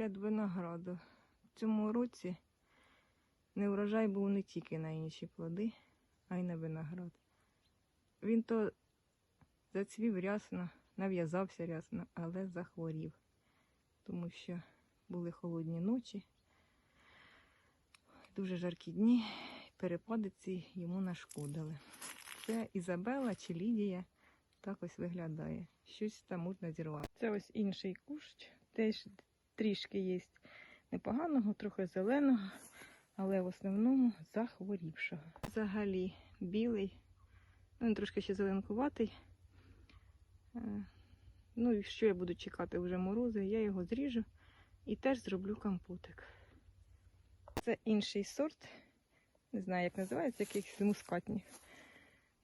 Ряд винограду. В цьому році неврожай був не тільки на інші плоди, а й на виноград. Він то зацвів рясно, нав'язався рясно, але захворів, тому що були холодні ночі, дуже жаркі дні, перепади ці йому нашкодили. Це Ізабела чи Лідія так ось виглядає. Щось там можна зірвати. Це ось інший кущ, теж трішки є непоганого, трохи зеленого, але в основному захворівшого. Взагалі білий, ну, він трошки ще зеленкуватий. Е, Ну і що я буду чекати вже морози, я його зріжу і теж зроблю компотик. Це інший сорт, не знаю, як називається, якийсь мускатник.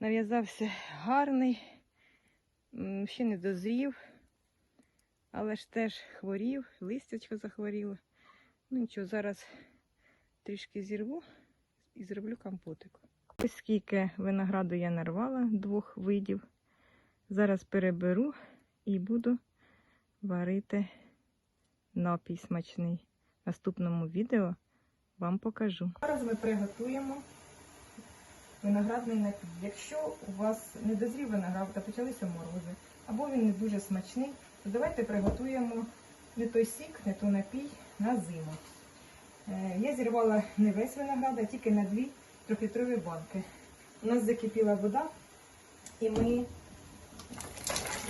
Нав'язався гарний, ще не дозрів, але ж теж хворів, листячко захворіло. Ну нічого, зараз трішки зірву і зроблю компотик. Ось скільки винограду я нарвала, двох видів. Зараз переберу і буду варити напій смачний. В наступному відео вам покажу. Зараз ми приготуємо виноградний напій. Якщо у вас не дозрів виноград та почалися морози, або він не дуже смачний, то давайте приготуємо не той сік, не той напій на зиму. Е, Я зірвала не весь виноград, а тільки на дві трьохлітрові банки. У нас закипіла вода, і ми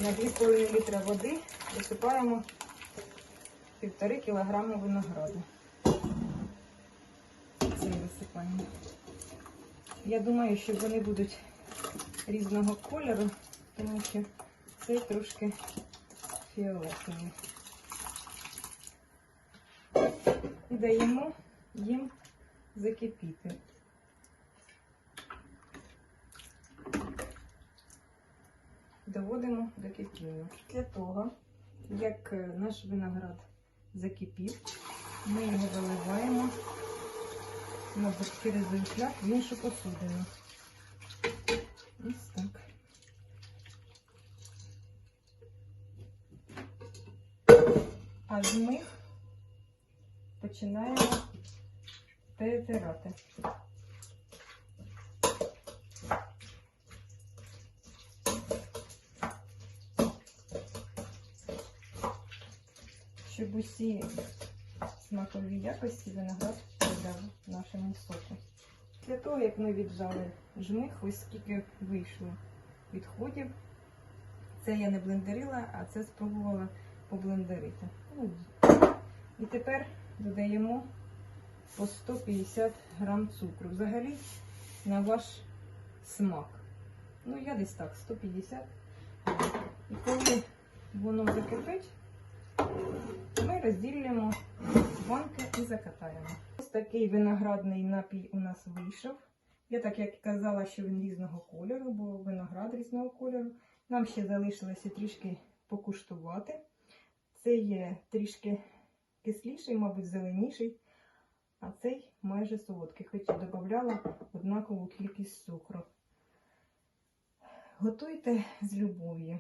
на 2,5 літра води висипаємо 1,5 кг винограду. Це висипаємо. Я думаю, що вони будуть різного кольору, тому що цей трошки фіолетовий. І даємо їм закипіти. Доводимо до кипіння. Для того, як е, наш виноград закипів, ми його виливаємо на через шлях в іншу посудину. Ось так. А жмих починаємо перетирати. Щоб усі смакові якості виноград передав нашому соку. Для того, як ми віджали жмих, ось скільки вийшло відходів. Це я не блендерила, а це спробувала поблендерити. Ну, І тепер додаємо по 150 грам цукру. Взагалі на ваш смак. Ну, я десь так, 150. І коли воно закипить, ми розділюємо банки і закатаємо. Ось такий виноградний напій у нас вийшов. Я так як казала, що він різного кольору, бо виноград різного кольору. Нам ще залишилося трішки покуштувати. Це є трішки кисліший, мабуть, зеленіший, а цей майже солодкий, хоч і додавала однакову кількість цукру. Готуйте з любов'ю.